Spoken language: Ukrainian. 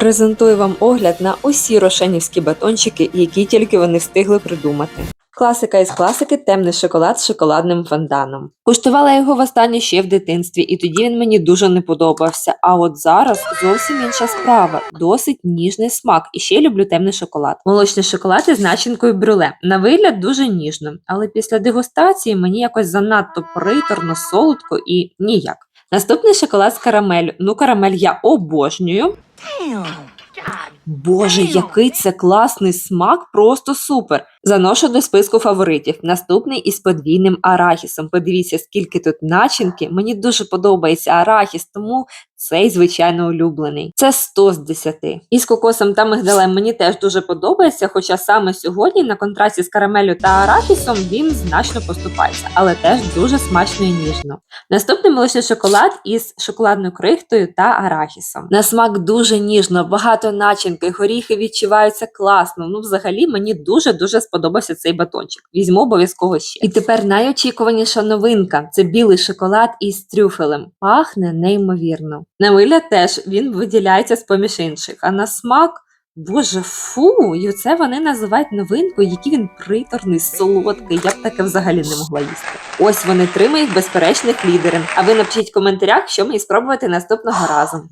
Презентую вам огляд на усі рошенівські батончики, які тільки вони встигли придумати. Класика із класики темний шоколад з шоколадним фонданом. Куштувала його востаннє ще в дитинстві, і тоді він мені дуже не подобався. А от зараз зовсім інша справа. Досить ніжний смак. І ще люблю темний шоколад. Молочний шоколад із начинкою брюле. На вигляд дуже ніжно, але після дегустації мені якось занадто приторно, солодко і ніяк. Наступний шоколад з карамелю. Ну, карамель я обожнюю. Damn. God. Боже, який це класний смак, просто супер. Заношу до списку фаворитів. Наступний із подвійним арахісом. Подивіться, скільки тут начинки. Мені дуже подобається арахіс, тому цей звичайно улюблений. Це 100 з 10. Із кокосом та мигдалем мені теж дуже подобається, хоча саме сьогодні на контрасті з карамелю та арахісом він значно поступається, але теж дуже смачно і ніжно. Наступний молочний шоколад із шоколадною крихтою та арахісом. На смак дуже ніжно, багато начинки, горіхи відчуваються класно. Ну, взагалі, мені дуже-дуже сподобався цей батончик. Візьму обов'язково ще. І тепер найочікуваніша новинка це білий шоколад із трюфелем. Пахне неймовірно. На вигляд теж він виділяється з поміж інших, а на смак. Боже, фу, і оце вони називають новинкою, який він приторний, солодкий. Я б таке взагалі не могла їсти. Ось вони три моїх безперечних лідери. А ви напишіть в коментарях, що мені спробувати наступного разу.